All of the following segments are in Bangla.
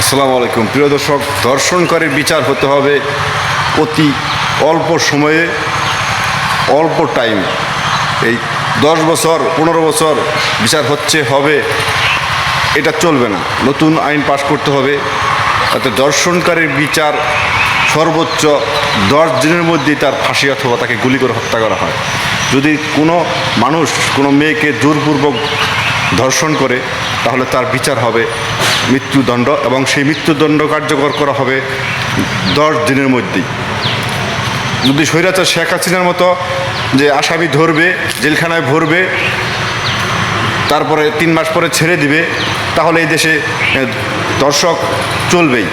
আসসালামু আলাইকুম। প্রিয় দর্শক, দর্শনকারীর বিচার হতে হবে অতি অল্প সময়ে, অল্প টাইম এই দশ বছর, পনেরো বছর বিচার হচ্ছে, হবে, এটা চলবে না। নতুন আইন পাশ করতে হবে। তাতে দর্শনকারীর বিচার সর্বোচ্চ দশ দিনের মধ্যেই তার ফাঁসি অথবা তাকে গুলি করে হত্যা করা হয়। যদি কোনো মানুষ, কোনো মেয়েকে জোরপূর্বক ধর্ষণ করে, তাহলে তার বিচার হবে মৃত্যুদণ্ড এবং সেই মৃত্যুদণ্ড কার্যকর করা হবে দশ দিনের মধ্যেই। যদি স্বৈরাচার শেখ হাসিনার মতো যে আসামি ধরবে, জেলখানায় ভরবে, তারপরে তিন মাস পরে ছেড়ে দিবে, তাহলে এই দেশে দর্শক চলবেই।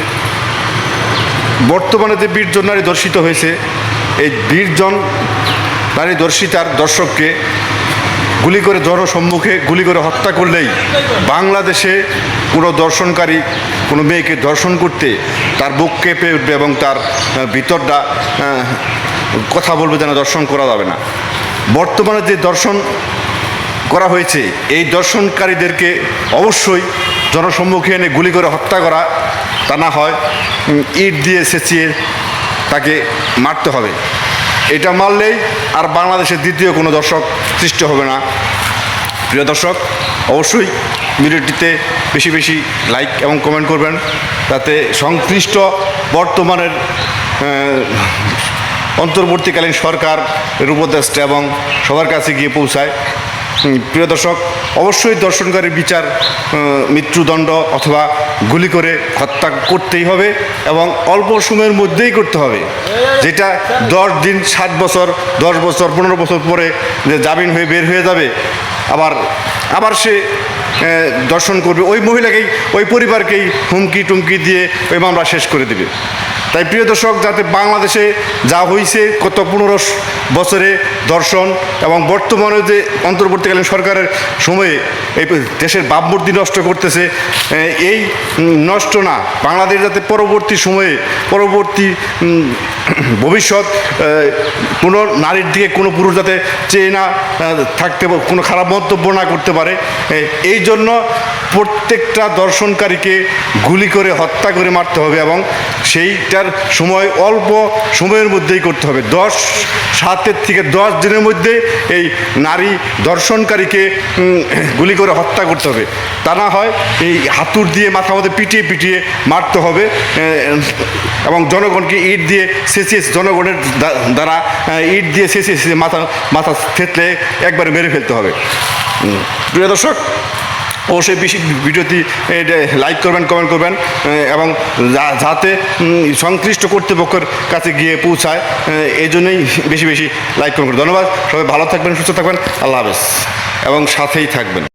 বর্তমানে যে বীরজন নারী দর্শিত হয়েছে, এই বীরজন নারী দর্শিতার দর্শককে গুলি করে জনসম্মুখে গুলি করে হত্যা করলেই বাংলাদেশে কোনো দর্শনকারী, কোনো মেয়েকে দর্শন করতে তার বুক কেঁপে উঠবে এবং তার ভিতরটা কথা বলবে যেন দর্শন করা যাবে না। বর্তমানে যে দর্শন করা হয়েছে, এই দর্শনকারীদেরকে অবশ্যই জনসম্মুখে এনে গুলি করে হত্যা করা তা না হয় ইট দিয়ে সেচিয়ে তাকে মারতে হবে। এটা মারলেই আর বাংলাদেশের দ্বিতীয় কোনো দর্শক সৃষ্টি হবে না। প্রিয় দর্শক, অবশ্যই ভিডিওটিতে বেশি বেশি লাইক এবং কমেন্ট করবেন তাতে সংশ্লিষ্ট বর্তমানের অন্তর্বর্তীকালীন সরকার উপদেষ্টা এবং সবার কাছে গিয়ে পৌঁছায়। প্রিয় দর্শক, অবশ্যই দর্শনকারীর বিচার মৃত্যুদণ্ড অথবা গুলি করে হত্যা করতেই হবে এবং অল্প সময়ের মধ্যেই করতে হবে। যেটা দশ দিন সাত বছর, দশ বছর, পনেরো বছর পরে জামিন হয়ে বের হয়ে যাবে, আবার আবার সে দর্শন করবে। ওই মহিলাকেই, ওই পরিবারকেই হুমকি টুমকি দিয়ে ওই মামলা শেষ করে দেবে। তাই প্রিয় দর্শক, যাতে বাংলাদেশে যা হয়েছে গত পনেরো বছরে দর্শন এবং বর্তমানে যে অন্তর্বর্তীকালীন সরকারের সময়ে এই দেশের ভাবমূর্তি নষ্ট করতেছে এই নষ্ট না। বাংলাদেশ যাতে পরবর্তী সময়ে, পরবর্তী ভবিষ্যৎ কোনো নারীর দিকে কোনো পুরুষ যাতে চেয়ে না থাকতে, কোনো খারাপ মন্তব্য না করতে পারে এই জন্য প্রত্যেকটা দর্শনকারীকে গুলি করে, হত্যা করে মারতে হবে এবং সেইটার সময় অল্প সময়ের মধ্যেই করতে হবে। দশ, সাতের থেকে দশ দিনের মধ্যে এই নারী দর্শনকারীকে গুলি করে হত্যা করতে হবে। তা না হয় এই হাতুর দিয়ে মাথা মধ্যে পিটিয়ে পিটিয়ে মারতে হবে এবং জনগণকে ইট দিয়ে শেষে জনগণের দ্বা- দ্বারা ইট দিয়ে শেষে মাথা মাথা থেতলে একবারে মেরে ফেলতে হবে। প্রিয় দর্শক অবশ্যই বেশি ভিডিওটি লাইক করবেন কমেন্ট করবেন এবং যাতে সংশ্লিষ্ট কর্তৃপক্ষের কাছে গিয়ে পৌঁছায় এই জন্যই বেশি বেশি লাইক করবেন ধন্যবাদ, সবাই ভালো থাকবেন, সুস্থ থাকবেন, আল্লাহ হাফেজ, এবং সাথেই থাকবেন।